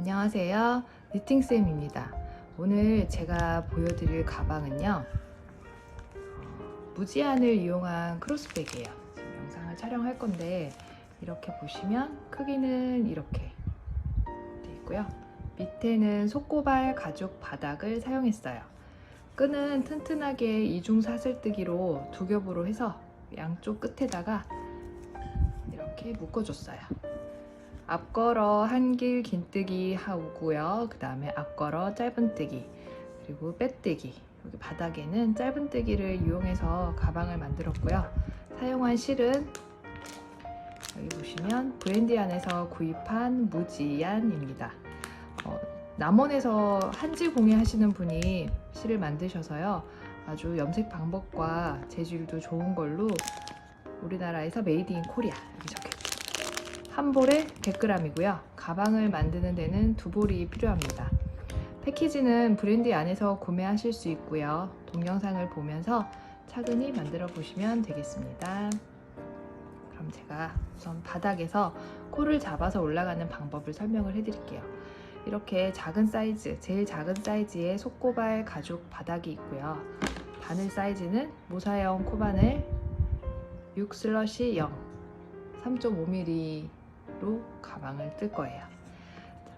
안녕하세요. 니팅쌤입니다. 오늘 제가 보여드릴 가방은요. 어, 무지안을 이용한 크로스백이에요. 지금 영상을 촬영할 건데 이렇게 보시면 크기는 이렇게 돼 있고요. 밑에는 속고발 가죽 바닥을 사용했어요. 끈은 튼튼하게 이중 사슬뜨기로 두 겹으로 해서 양쪽 끝에다가 이렇게 묶어줬어요. 앞걸어 한길 긴뜨기 하고요. 그 다음에 앞걸어 짧은뜨기 그리고 빼뜨기 여기 바닥에는 짧은뜨기를 이용해서 가방을 만들었고요. 사용한 실은 여기 보시면 브랜디 안에서 구입한 무지안입니다. 어, 남원에서 한지 공예하시는 분이 실을 만드셔서요. 아주 염색 방법과 재질도 좋은 걸로 우리나라에서 메이드 인 코리아. 한 볼에 100g이고요. 가방을 만드는 데는 두 볼이 필요합니다. 패키지는 브랜드 안에서 구매하실 수 있고요. 동영상을 보면서 차근히 만들어 보시면 되겠습니다. 그럼 제가 우선 바닥에서 코를 잡아서 올라가는 방법을 설명을 해드릴게요. 이렇게 작은 사이즈, 제일 작은 사이즈의 속고발 가죽 바닥이 있고요. 바늘 사이즈는 모사형 코바늘 6 슬러시 0 3.5mm 로 가방을 뜰 거예요.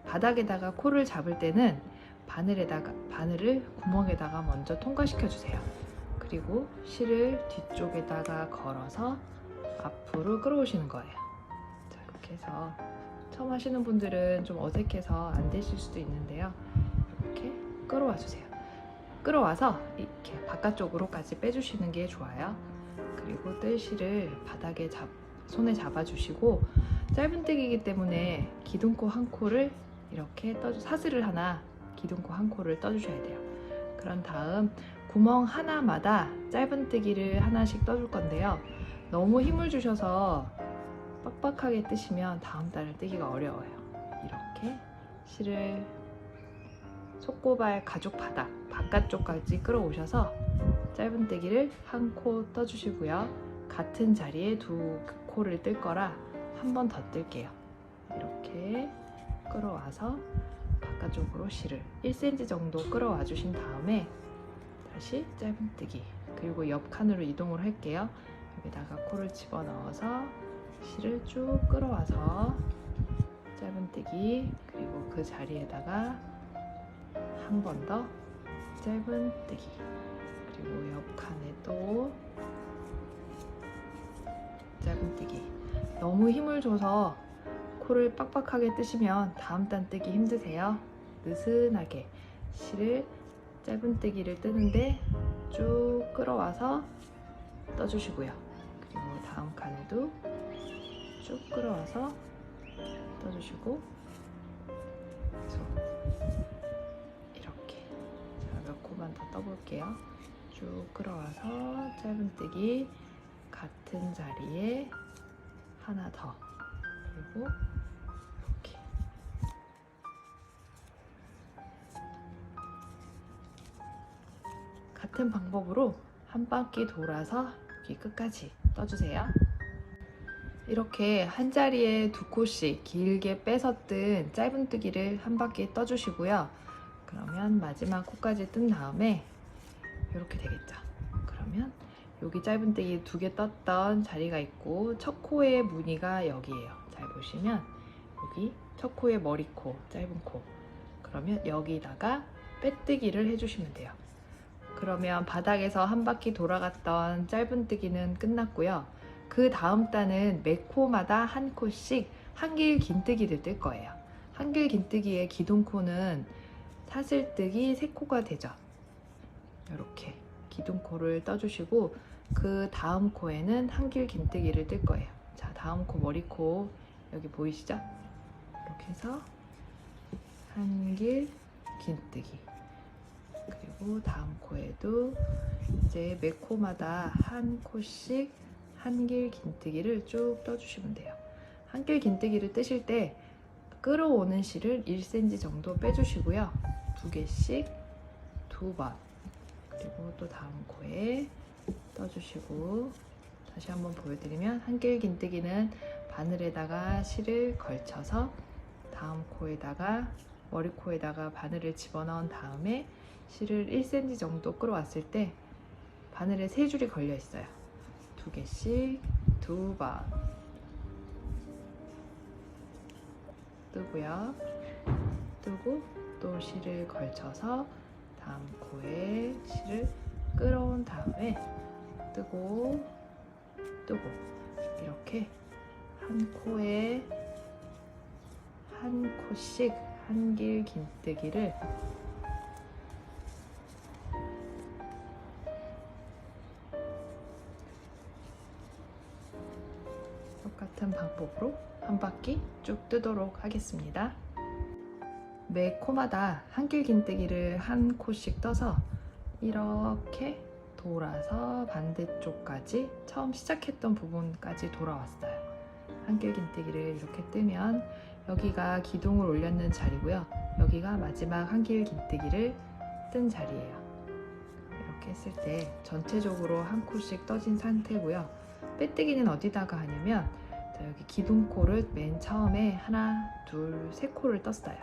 바닥에다가 코를 잡을 때는 바늘에다가 바늘을 구멍에다가 먼저 통과시켜 주세요. 그리고 실을 뒤쪽에다가 걸어서 앞으로 끌어오시는 거예요. 자, 이렇게 해서 처음 하시는 분들은 좀 어색해서 안 되실 수도 있는데요. 이렇게 끌어와 주세요. 끌어와서 이렇게 바깥쪽으로까지 빼주시는 게 좋아요. 그리고 뜰 실을 바닥에 잡, 손에 잡아주시고 짧은뜨기이기 때문에 기둥코 한 코를 이렇게 떠 사슬을 하나 기둥코 한 코를 떠주셔야 돼요. 그런 다음 구멍 하나마다 짧은뜨기를 하나씩 떠줄 건데요. 너무 힘을 주셔서 빡빡하게 뜨시면 다음 달을 뜨기가 어려워요. 이렇게 실을 속고발 가죽 바닥 바깥쪽까지 끌어오셔서 짧은뜨기를 한 코 떠주시고요. 같은 자리에 두 코를 뜰 거라 한 번 더 뜰게요. 이렇게 끌어와서 바깥쪽으로 실을 1cm 정도 끌어와 주신 다음에 다시 짧은뜨기 그리고 옆 칸으로 이동을 할게요. 여기다가 코를 집어 넣어서 실을 쭉 끌어와서 짧은뜨기 그리고 그 자리에다가 한 번 더 짧은뜨기 그리고 옆 칸에 또 짧은뜨기 너무 힘을 줘서 코를 빡빡하게 뜨시면 다음 단 뜨기 힘드세요. 느슨하게. 실을 짧은 뜨기를 뜨는데 쭉 끌어와서 떠주시고요. 그리고 다음 칸에도 쭉 끌어와서 떠주시고 이렇게 자, 몇 코만 더 떠볼게요. 쭉 끌어와서 짧은 뜨기 같은 자리에 하나 더 그리고 이렇게 같은 방법으로 한 바퀴 돌아서 여기 끝까지 떠주세요. 이렇게 한 자리에 두 코씩 길게 빼서 뜬 짧은뜨기를 한 바퀴 떠주시고요. 그러면 마지막 코까지 뜬 다음에 이렇게 되겠죠. 그러면 여기 짧은뜨기 두개 떴던 자리가 있고 첫 코의 무늬가 여기예요. 잘 보시면 여기 첫 코의 머리코, 짧은 코. 그러면 여기다가 빼뜨기를 해주시면 돼요. 그러면 바닥에서 한 바퀴 돌아갔던 짧은뜨기는 끝났고요. 그 다음 단은 매 코마다 한 코씩 한길 긴뜨기를 뜰 거예요. 한길 긴뜨기의 기둥코는 사슬뜨기 세 코가 되죠. 이렇게 기둥코를 떠주시고 그 다음 코에는 한길 긴뜨기를 뜰 거예요. 자, 다음 코 머리코 여기 보이시죠? 이렇게 해서 한길 긴뜨기 그리고 다음 코에도 이제 매 코마다 한 코씩 한길 긴뜨기를 쭉 떠주시면 돼요. 한길 긴뜨기를 뜨실 때 끌어오는 실을 1cm 정도 빼주시고요. 두 개씩 두 번. 그리고 또 다음 코에 떠주시고 다시 한번 보여드리면 한길 긴뜨기는 바늘에다가 실을 걸쳐서 다음 코에다가 머리 코에다가 바늘을 집어넣은 다음에 실을 1cm 정도 끌어왔을 때 바늘에 세 줄이 걸려 있어요. 두 개씩 두 번 뜨고요. 뜨고 또 실을 걸쳐서 다음 코에 실을 끌어온 다음에 뜨고 뜨고 이렇게 한 코에 한 코씩 한 길 긴뜨기를 똑같은 방법으로 한 바퀴 쭉 뜨도록 하겠습니다. 매 코마다 한 길 긴뜨기를 한 코씩 떠서 이렇게 돌아서 반대쪽까지 처음 시작했던 부분까지 돌아왔어요. 한길 긴뜨기를 이렇게 뜨면 여기가 기둥을 올렸는 자리고요. 여기가 마지막 한길 긴뜨기를 뜬 자리예요. 이렇게 했을 때 전체적으로 한 코씩 떠진 상태고요. 빼뜨기는 어디다가 하냐면 자, 여기 기둥코를 맨 처음에 하나, 둘, 세 코를 떴어요.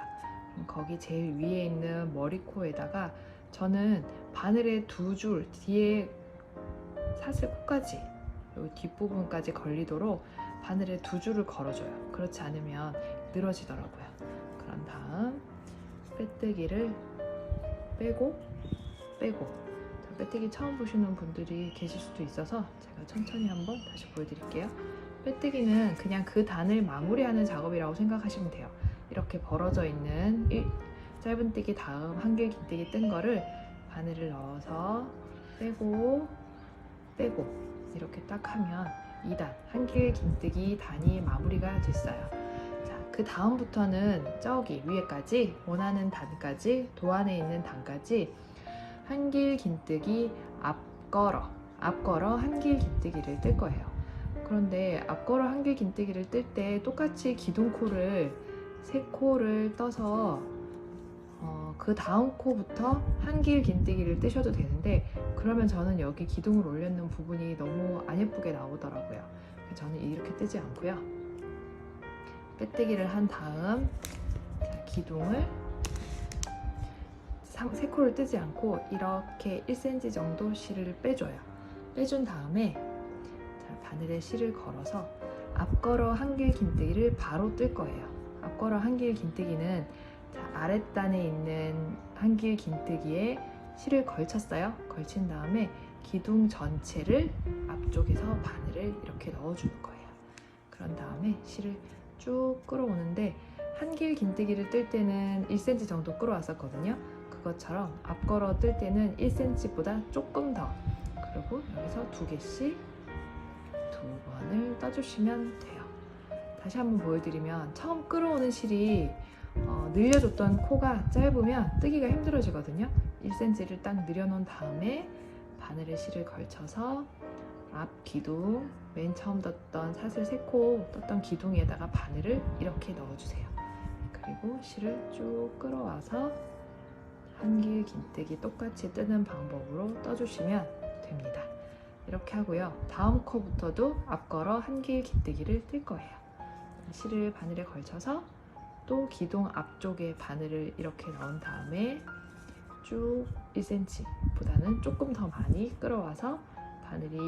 거기 제일 위에 있는 머리코에다가 저는 바늘의 두 줄 뒤에 사슬 코까지 여기 뒷부분까지 걸리도록 바늘에 두 줄을 걸어줘요. 그렇지 않으면 늘어지더라고요. 그런 다음 빼뜨기를 빼고 빼고 자, 빼뜨기 처음 보시는 분들이 계실 수도 있어서 제가 천천히 한번 다시 보여드릴게요. 빼뜨기는 그냥 그 단을 마무리하는 작업이라고 생각하시면 돼요. 이렇게 벌어져 있는 일- 짧은뜨기 다음 한길 긴뜨기 뜬 거를 바늘을 넣어서 빼고 빼고 이렇게 딱 하면 2단 한길 긴뜨기 단이 마무리가 됐어요. 자, 그 다음부터는 저기 위에까지 원하는 단까지 도 안에 있는 단까지 한길 긴뜨기 앞걸어 앞걸어 한길 긴뜨기를 뜰 거예요. 그런데 앞걸어 한길 긴뜨기를 뜰 때 똑같이 기둥코를 세 코를 떠서 어, 그 다음 코부터 한 길 긴뜨기를 뜨셔도 되는데 그러면 저는 여기 기둥을 올렸는 부분이 너무 안 예쁘게 나오더라고요. 저는 이렇게 뜨지 않고요. 빼뜨기를 한 다음 자, 기둥을 상- 세 코를 뜨지 않고 이렇게 1cm 정도 실을 빼줘요. 빼준 다음에 자, 바늘에 실을 걸어서 앞걸어 한길 긴뜨기를 바로 뜰 거예요. 앞걸어 한길 긴뜨기는 자, 아랫단에 있는 한길 긴뜨기에 실을 걸쳤어요. 걸친 다음에 기둥 전체를 앞쪽에서 바늘을 이렇게 넣어주는 거예요. 그런 다음에 실을 쭉 끌어오는데 한길 긴뜨기를 뜰 때는 1cm 정도 끌어왔었거든요. 그것처럼 앞걸어 뜰 때는 1cm보다 조금 더 그리고 여기서 두 개씩 두 번을 떠주시면 돼요. 다시 한번 보여드리면 처음 끌어오는 실이 어, 늘려줬던 코가 짧으면 뜨기가 힘들어지거든요. 1cm를 딱 늘여놓은 다음에 바늘에 실을 걸쳐서 앞 기둥 맨 처음 떴던 사슬 세코 떴던 기둥에다가 바늘을 이렇게 넣어주세요. 그리고 실을 쭉 끌어와서 한길 긴뜨기 똑같이 뜨는 방법으로 떠주시면 됩니다. 이렇게 하고요. 다음 코부터도 앞걸어 한길 긴뜨기를 뜰 거예요. 실을 바늘에 걸쳐서 또 기둥 앞쪽에 바늘을 이렇게 넣은 다음에 쭉 1cm보다는 조금 더 많이 끌어와서 바늘이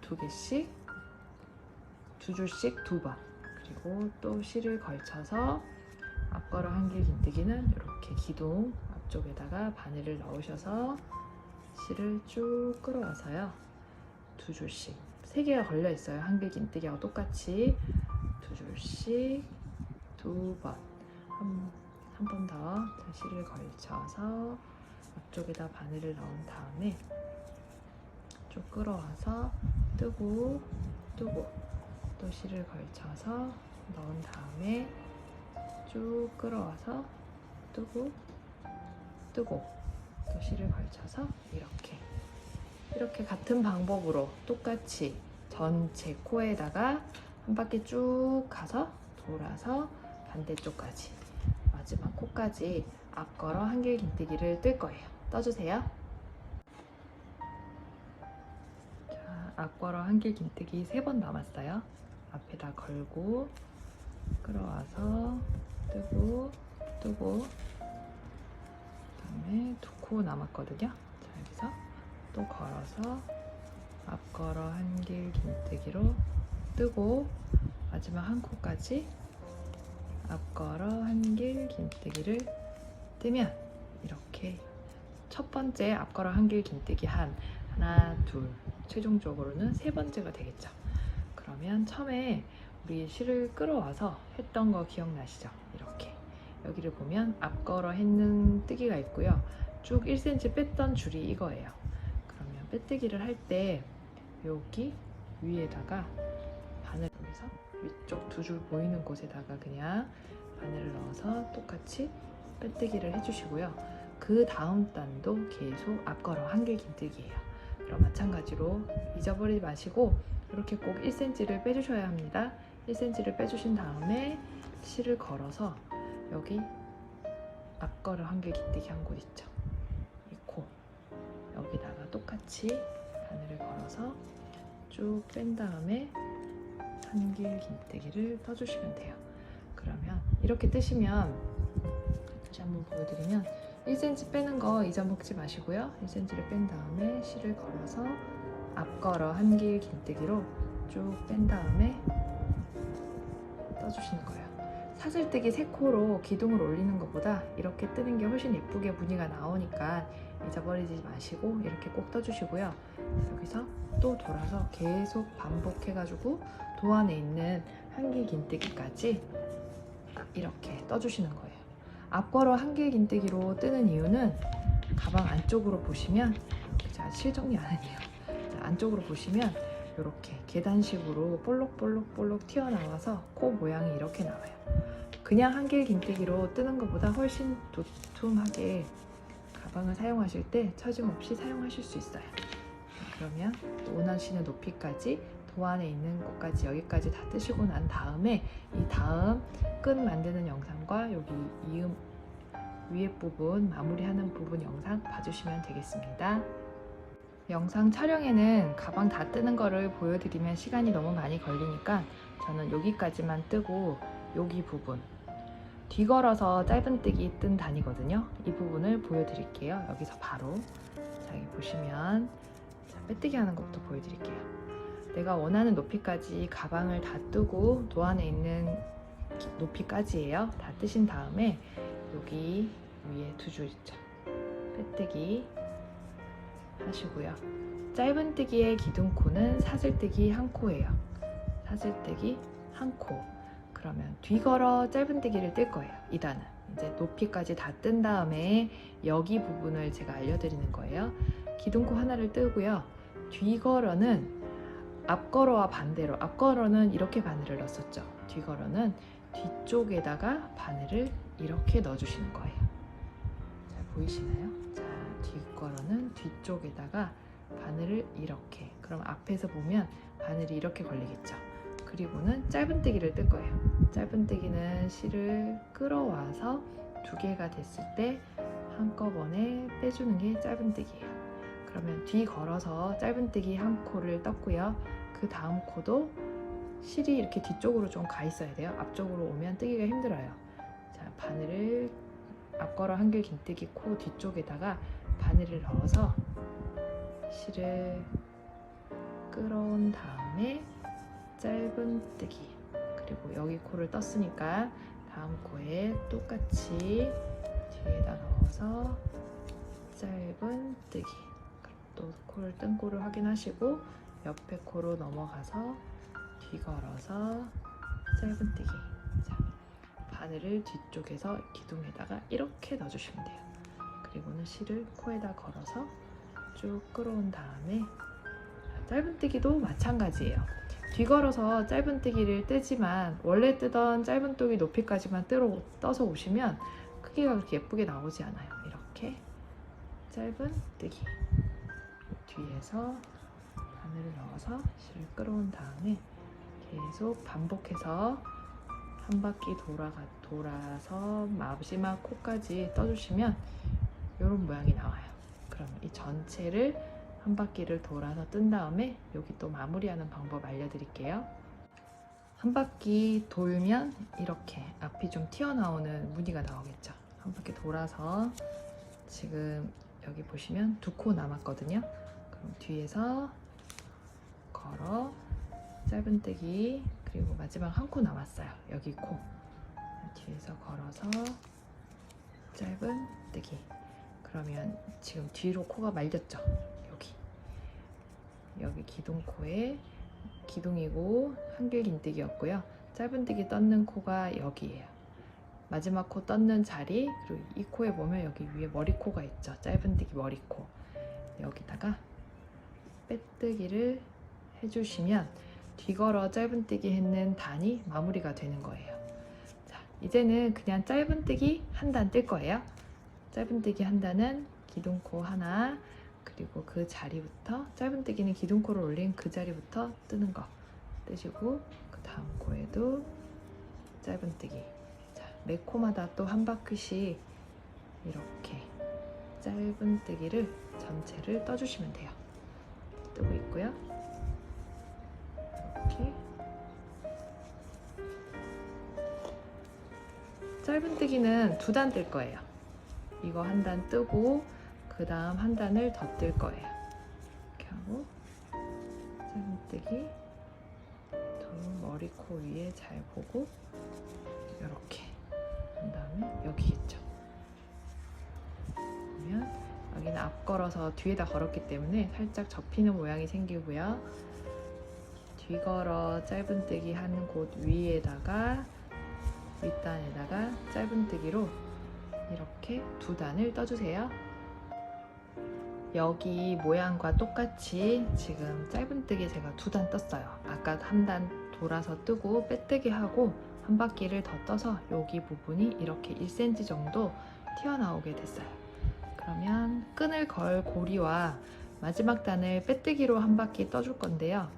두 개씩 두 줄씩 두 번 그리고 또 실을 걸쳐서 앞걸어 한길 긴뜨기는 이렇게 기둥 앞쪽에다가 바늘을 넣으셔서 실을 쭉 끌어와서요. 두 줄씩. 세 개가 걸려 있어요. 한길 긴뜨기하고 똑같이. 두 줄씩 두 번. 한한번 더. 실을 걸쳐서 앞쪽에다 바늘을 넣은 다음에 쭉 끌어와서 뜨고 뜨고 또 실을 걸쳐서 넣은 다음에 쭉 끌어와서 뜨고 뜨고 또 실을 걸쳐서 이렇게. 이렇게 같은 방법으로 똑같이 전체 코에다가 한 바퀴 쭉 가서 돌아서 반대쪽까지 마지막 코까지 앞걸어 한길 긴뜨기를 뜰 거예요. 떠주세요. 자, 앞걸어 한길 긴뜨기 세번 남았어요. 앞에다 걸고 끌어와서 뜨고 뜨고 그다음에 두 코 남았거든요. 자 여기서 또 걸어서 앞걸어 한길 긴뜨기로 뜨고 마지막 한 코까지 앞걸어 한길 긴뜨기를 뜨면 이렇게 첫 번째 앞걸어 한길 긴뜨기 한 하나 둘 최종적으로는 세 번째가 되겠죠. 그러면 처음에 우리 실을 끌어와서 했던 거 기억나시죠? 이렇게 여기를 보면 앞걸어 했는 뜨기가 있고요. 쭉 1cm 뺐던 줄이 이거예요. 그러면 빼뜨기를 할 때 여기 위에다가 바늘 여기서 위쪽 두 줄 보이는 곳에다가 그냥 바늘을 넣어서 똑같이 빼뜨기를 해주시고요. 그 다음 단도 계속 앞걸어 한길 긴뜨기예요. 그럼 마찬가지로 잊어버리지 마시고 이렇게 꼭 1cm를 빼주셔야 합니다. 1cm를 빼주신 다음에 실을 걸어서 여기 앞걸어 한길 긴뜨기 한 곳 있죠. 이 코 여기다가 똑같이 바늘을 걸어서 쭉 뺀 다음에 한길 긴뜨기를 떠주시면 돼요. 그러면 이렇게 뜨시면 다시 한번 보여드리면 1cm 빼는 거 잊어먹지 마시고요. 1cm를 뺀 다음에 실을 걸어서 앞걸어 한길 긴뜨기로 쭉 뺀 다음에 떠주시는 거예요. 사슬뜨기 세 코로 기둥을 올리는 것보다 이렇게 뜨는 게 훨씬 예쁘게 무늬가 나오니까 잊어버리지 마시고 이렇게 꼭 떠주시고요. 여기서 또 돌아서 계속 반복해가지고 도안에 있는 한길 긴뜨기까지 이렇게 떠주시는 거예요. 앞걸어 한길 긴뜨기로 뜨는 이유는 가방 안쪽으로 보시면 제가 실정리 안 했네요. 자, 안쪽으로 보시면 이렇게 계단식으로 볼록볼록볼록 튀어나와서 코 모양이 이렇게 나와요. 그냥 한길 긴뜨기로 뜨는 것보다 훨씬 도톰하게 가방을 사용하실 때 처짐 없이 사용하실 수 있어요. 그러면 원하시는 높이까지 도안에 있는 곳까지 여기까지 다 뜨시고 난 다음에 이 다음 끈 만드는 영상과 여기 이음 위에 부분 마무리하는 부분 영상 봐주시면 되겠습니다. 영상 촬영에는 가방 다 뜨는 거를 보여드리면 시간이 너무 많이 걸리니까 저는 여기까지만 뜨고 여기 부분 뒤걸어서 짧은뜨기 뜬 단이거든요. 이 부분을 보여드릴게요. 여기서 바로 자 여기 보시면 자, 빼뜨기 하는 것부터 보여드릴게요. 내가 원하는 높이까지 가방을 다 뜨고 도안에 있는 기- 높이까지예요. 다 뜨신 다음에 여기 위에 두 줄 있죠. 빼뜨기 하시고요. 짧은 뜨기의 기둥코는 사슬뜨기 한 코예요. 사슬뜨기 한 코. 그러면 뒤걸어 짧은 뜨기를 뜰 거예요. 2단은 이제 높이까지 다 뜬 다음에 여기 부분을 제가 알려드리는 거예요. 기둥코 하나를 뜨고요. 뒤걸어는 앞걸어와 반대로 앞걸어는 이렇게 바늘을 넣었었죠. 뒤걸어는 뒤쪽에다가 바늘을 이렇게 넣어주시는 거예요. 잘 보이시나요? 자, 뒷걸어는 뒤쪽에다가 바늘을 이렇게. 그럼 앞에서 보면 바늘이 이렇게 걸리겠죠. 그리고는 짧은뜨기를 뜰 거예요. 짧은뜨기는 실을 끌어와서 두 개가 됐을 때 한꺼번에 빼주는 게 짧은뜨기예요. 그러면 뒤 걸어서 짧은뜨기 한 코를 떴고요. 그 다음 코도 실이 이렇게 뒤쪽으로 좀 가 있어야 돼요. 앞쪽으로 오면 뜨기가 힘들어요. 자, 바늘을 앞걸어 한길 긴뜨기 코 뒤쪽에다가 바늘을 넣어서 실을 끌어온 다음에 짧은뜨기 그리고 여기 코를 떴으니까 다음 코에 똑같이 뒤에다 넣어서 짧은뜨기 또 코를 뜬 코를 확인하시고 옆에 코로 넘어가서 뒤걸어서 짧은뜨기 자, 바늘을 뒤쪽에서 기둥에다가 이렇게 넣어주시면 돼요. 그리고는 실을 코에다 걸어서 쭉 끌어온 다음에 자, 짧은뜨기도 마찬가지예요. 뒤걸어서 짧은뜨기를 뜨지만 원래 뜨던 짧은뜨기 높이까지만 뜨러, 떠서 오시면 크기가 그렇게 예쁘게 나오지 않아요. 이렇게 짧은뜨기 뒤에서 바늘을 넣어서 실을 끌어온 다음에 계속 반복해서 한 바퀴 돌아가 돌아서 마지막 코까지 떠주시면 이런 모양이 나와요. 그럼 이 전체를 한 바퀴를 돌아서 뜬 다음에 여기 또 마무리하는 방법 알려드릴게요. 한 바퀴 돌면 이렇게 앞이 좀 튀어나오는 무늬가 나오겠죠. 한 바퀴 돌아서 지금 여기 보시면 두 코 남았거든요. 뒤에서 걸어 짧은뜨기 그리고 마지막 한 코 남았어요. 여기 코 뒤에서 걸어서 짧은뜨기 그러면 지금 뒤로 코가 말렸죠. 여기 여기 기둥코에 기둥이고 한길 긴뜨기였고요. 짧은뜨기 떴는 코가 여기예요. 마지막 코 떴는 자리 그리고 이 코에 보면 여기 위에 머리코가 있죠. 짧은뜨기 머리코 여기다가 빼뜨기를 해주시면 뒤걸어 짧은뜨기 했는 단이 마무리가 되는 거예요. 자, 이제는 그냥 짧은뜨기 한 단 뜰 거예요. 짧은뜨기 한 단은 기둥코 하나 그리고 그 자리부터 짧은뜨기는 기둥코를 올린 그 자리부터 뜨는 거 뜨시고 그 다음 코에도 짧은뜨기 자, 매 코마다 또 한 바퀴씩 이렇게 짧은뜨기를 전체를 떠주시면 돼요. 뜨고 있고요. 이렇게 짧은뜨기는 두 단 뜰 거예요. 이거 한 단 뜨고 그 다음 한 단을 더 뜰 거예요. 이렇게 하고 짧은뜨기 두 머리 코 위에 잘 보고 이렇게 한 다음에 여기겠죠. 여기는 앞 걸어서 뒤에다 걸었기 때문에 살짝 접히는 모양이 생기고요. 뒤 걸어 짧은뜨기 한곳 위에다가 윗단에다가 짧은뜨기로 이렇게 두 단을 떠주세요. 여기 모양과 똑같이 지금 짧은뜨기 제가 두 단 떴어요. 아까 한 단 돌아서 뜨고 빼뜨기 하고 한 바퀴를 더 떠서 여기 부분이 이렇게 1cm 정도 튀어나오게 됐어요. 그러면 끈을 걸 고리와 마지막 단을 빼뜨기로 한 바퀴 떠줄 건데요.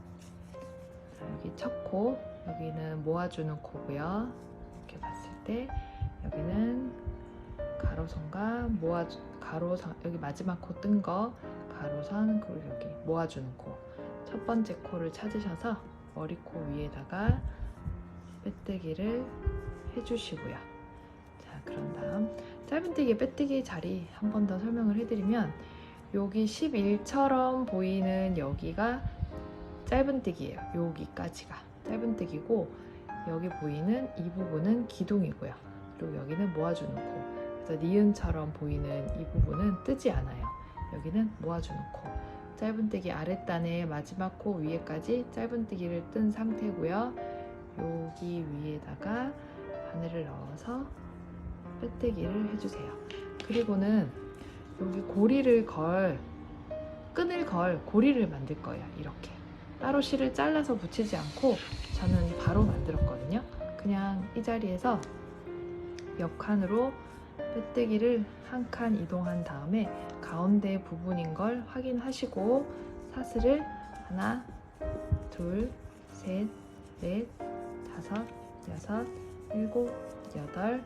자, 여기 첫 코, 여기는 모아주는 코고요. 이렇게 봤을 때 여기는 가로선과 모아 가로선 여기 마지막 코 뜬 거 가로선 그리고 여기 모아주는 코. 첫 번째 코를 찾으셔서 머리 코 위에다가 빼뜨기를 해주시고요. 자, 그런 다음 짧은뜨기 빼뜨기 자리 한 번 더 설명을 해드리면 여기 11처럼 보이는 여기가 짧은뜨기예요. 여기까지가 짧은뜨기고 여기 보이는 이 부분은 기둥이고요. 그리고 여기는 모아주는 코. 그래서 니은처럼 보이는 이 부분은 뜨지 않아요. 여기는 모아주는 코. 짧은뜨기 아랫단의 마지막 코 위에까지 짧은뜨기를 뜬 상태고요. 여기 위에다가 바늘을 넣어서 빼뜨기를 해주세요. 그리고는 여기 고리를 걸 끈을 걸 고리를 만들 거예요. 이렇게 따로 실을 잘라서 붙이지 않고 저는 바로 만들었거든요. 그냥 이 자리에서 옆 칸으로 빼뜨기를 한 칸 이동한 다음에 가운데 부분인 걸 확인하시고 사슬을 하나, 둘, 셋, 넷, 다섯, 여섯, 일곱, 여덟,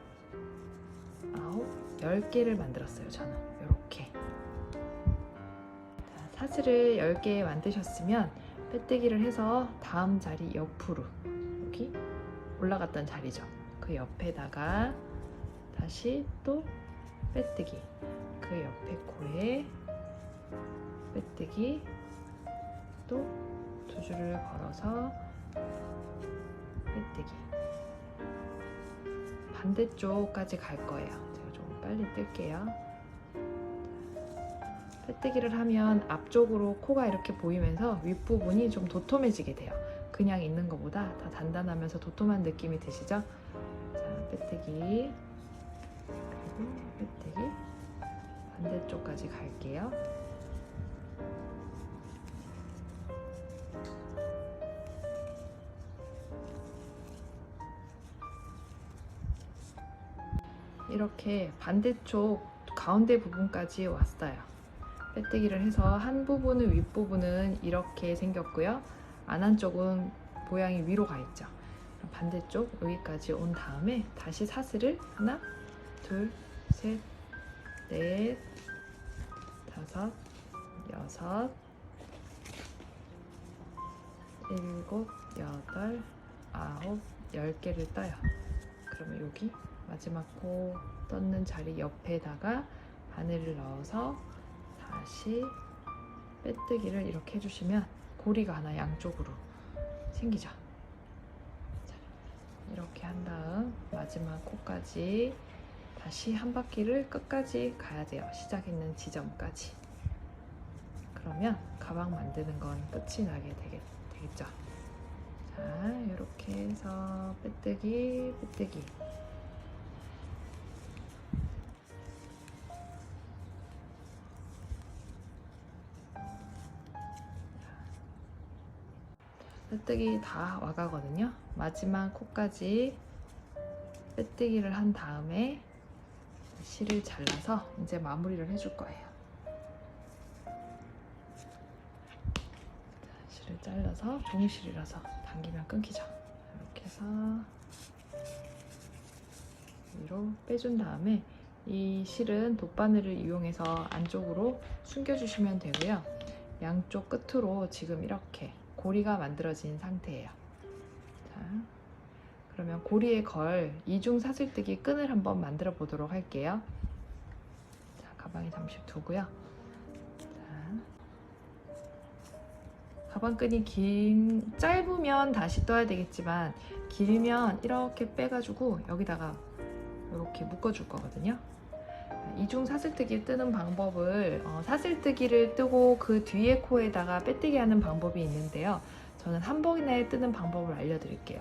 아홉, 열 개를 만들었어요. 저는 이렇게 사슬을 10개 만드셨으면 빼뜨기를 해서 다음 자리 옆으로 여기 올라갔던 자리죠. 그 옆에다가 다시 또 빼뜨기 그 옆에 코에 빼뜨기 또 두 줄을 걸어서 빼뜨기 반대쪽까지 갈 거예요. 제가 좀 빨리 뜰게요. 빼뜨기를 하면 앞쪽으로 코가 이렇게 보이면서 윗부분이 좀 도톰해지게 돼요. 그냥 있는 것보다 더 단단하면서 도톰한 느낌이 드시죠? 자, 빼뜨기 그리고 빼뜨기 반대쪽까지 갈게요. 이렇게 반대쪽 가운데 부분까지 왔어요. 빼뜨기를 해서 한 부분은 윗부분은 이렇게 생겼고요. 안 한쪽은 모양이 위로 가 있죠. 반대쪽 여기까지 온 다음에 다시 사슬을 하나, 둘, 셋, 넷, 다섯, 여섯, 일곱, 여덟, 아홉, 열 개를 떠요. 그러면 여기 마지막 코 떴는 자리 옆에다가 바늘을 넣어서 다시 빼뜨기를 이렇게 해주시면 고리가 하나 양쪽으로 생기죠. 자, 이렇게 한 다음 마지막 코까지 다시 한 바퀴를 끝까지 가야 돼요. 시작했는 지점까지. 그러면 가방 만드는 건 끝이 나게 되겠, 되겠죠. 자, 이렇게 해서 빼뜨기, 빼뜨기. 빼뜨기 다 와가거든요. 마지막 코까지 빼뜨기를 한 다음에 실을 잘라서 이제 마무리를 해줄 거예요. 자, 실을 잘라서 종이실이라서 당기면 끊기죠. 이렇게 해서 위로 빼준 다음에 이 실은 돗바늘을 이용해서 안쪽으로 숨겨주시면 되고요. 양쪽 끝으로 지금 이렇게 고리가 만들어진 상태예요. 자, 그러면 고리에 걸 이중 사슬뜨기 끈을 한번 만들어 보도록 할게요. 자, 가방에 잠시 두고요. 자, 가방끈이 긴 짧으면 다시 떠야 되겠지만 길면 이렇게 빼가지고 여기다가 이렇게 묶어줄 거거든요. 이중 사슬뜨기 뜨는 방법을 어, 사슬뜨기를 뜨고 그 뒤에 코에다가 빼뜨기 하는 방법이 있는데요. 저는 한 번에 뜨는 방법을 알려드릴게요.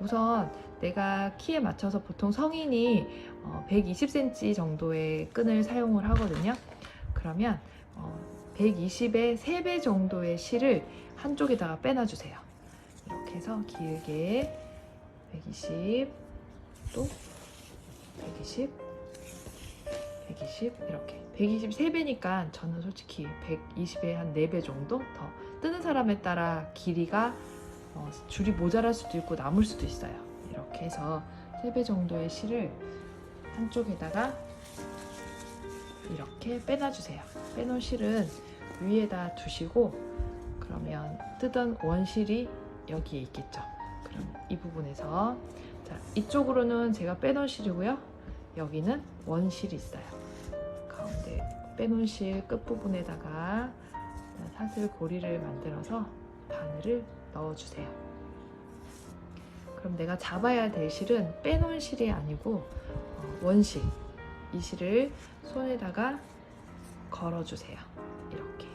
우선 내가 키에 맞춰서 보통 성인이 어, 120cm 정도의 끈을 사용을 하거든요. 그러면 어, 120의 3배 정도의 실을 한쪽에다가 빼놔주세요. 이렇게 해서 길게 120, 또 120, 120 이렇게. 123배니까 저는 솔직히 120에 한 4배 정도 더 뜨는 사람에 따라 길이가 어, 줄이 모자랄 수도 있고 남을 수도 있어요. 이렇게 해서 3배 정도의 실을 한쪽에다가 이렇게 빼놔주세요. 빼놓은 실은 위에다 두시고 그러면 뜨던 원실이 여기에 있겠죠. 그럼 이 부분에서 자 이쪽으로는 제가 빼놓은 실이고요 여기는 원실이 있어요. 가운데 빼놓은 실 끝부분에다가 사슬 고리를 만들어서 바늘을 넣어주세요. 그럼 내가 잡아야 될 실은 빼놓은 실이 아니고 어, 원실. 이 실을 손에다가 걸어주세요. 이렇게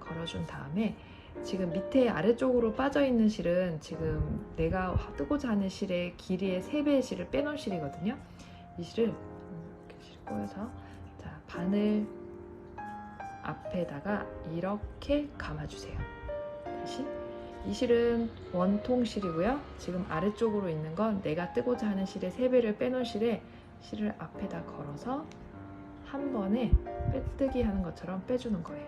걸어준 다음에 지금 밑에 아래쪽으로 빠져 있는 실은 지금 내가 뜨고자 하는 실의 길이의 3배의 실을 빼놓은 실이거든요. 이 실을 이렇게 실 꼬여서 자 바늘 앞에다가 이렇게 감아주세요. 다시 이 실은 원통 실이고요. 지금 아래쪽으로 있는 건 내가 뜨고자 하는 실의 3배를 빼놓은 실에 실을 앞에다 걸어서 한 번에 빼뜨기 하는 것처럼 빼주는 거예요.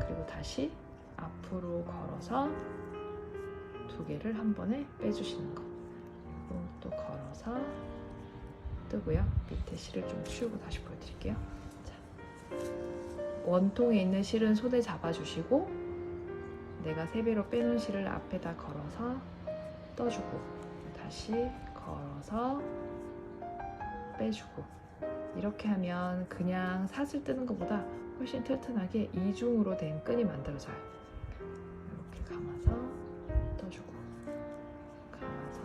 그리고 다시 앞으로 걸어서 두 개를 한 번에 빼주시는 거. 그리고 또 걸어서 뜨고요. 밑에 실을 좀 치우고 다시 보여드릴게요. 자, 원통에 있는 실은 손에 잡아주시고 내가 세 배로 빼놓은 실을 앞에다 걸어서 떠주고 다시 걸어서 빼주고 이렇게 하면 그냥 사슬 뜨는 것보다 훨씬 튼튼하게 이중으로 된 끈이 만들어져요. 이렇게 감아서 떠주고 감아서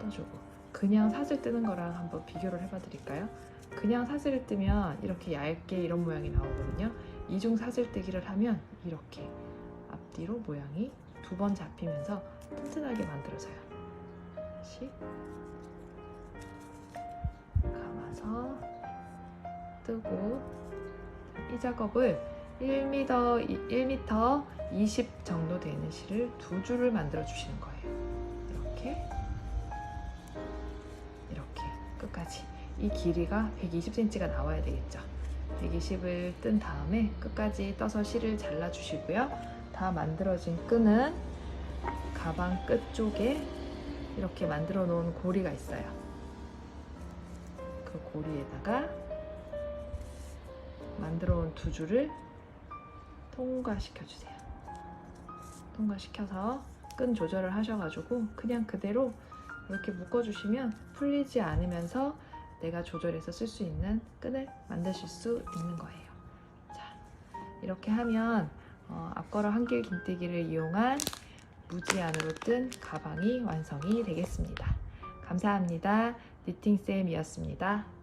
떠주고 그냥 사슬 뜨는 거랑 한번 비교를 해봐 드릴까요? 그냥 사슬을 뜨면 이렇게 얇게 이런 모양이 나오거든요. 이중 사슬 뜨기를 하면 이렇게 앞뒤로 모양이 두 번 잡히면서 튼튼하게 만들어져요. 다시 감아서 뜨고 이 작업을 1m, 1m 20 정도 되는 실을 두 줄을 만들어 주시는 거예요. 이렇게 끝까지 이 길이가 120cm가 나와야 되겠죠. 120을 뜬 다음에 끝까지 떠서 실을 잘라 주시고요. 다 만들어진 끈은 가방 끝 쪽에 이렇게 만들어 놓은 고리가 있어요. 그 고리에다가 만들어 온 두 줄을 통과시켜 주세요. 통과시켜서 끈 조절을 하셔가지고 그냥 그대로 이렇게 묶어주시면 풀리지 않으면서 내가 조절해서 쓸 수 있는 끈을 만드실 수 있는 거예요. 자, 이렇게 하면 어, 앞걸어 한길 긴뜨기를 이용한 무지 안으로 뜬 가방이 완성이 되겠습니다. 감사합니다. 니팅쌤이었습니다.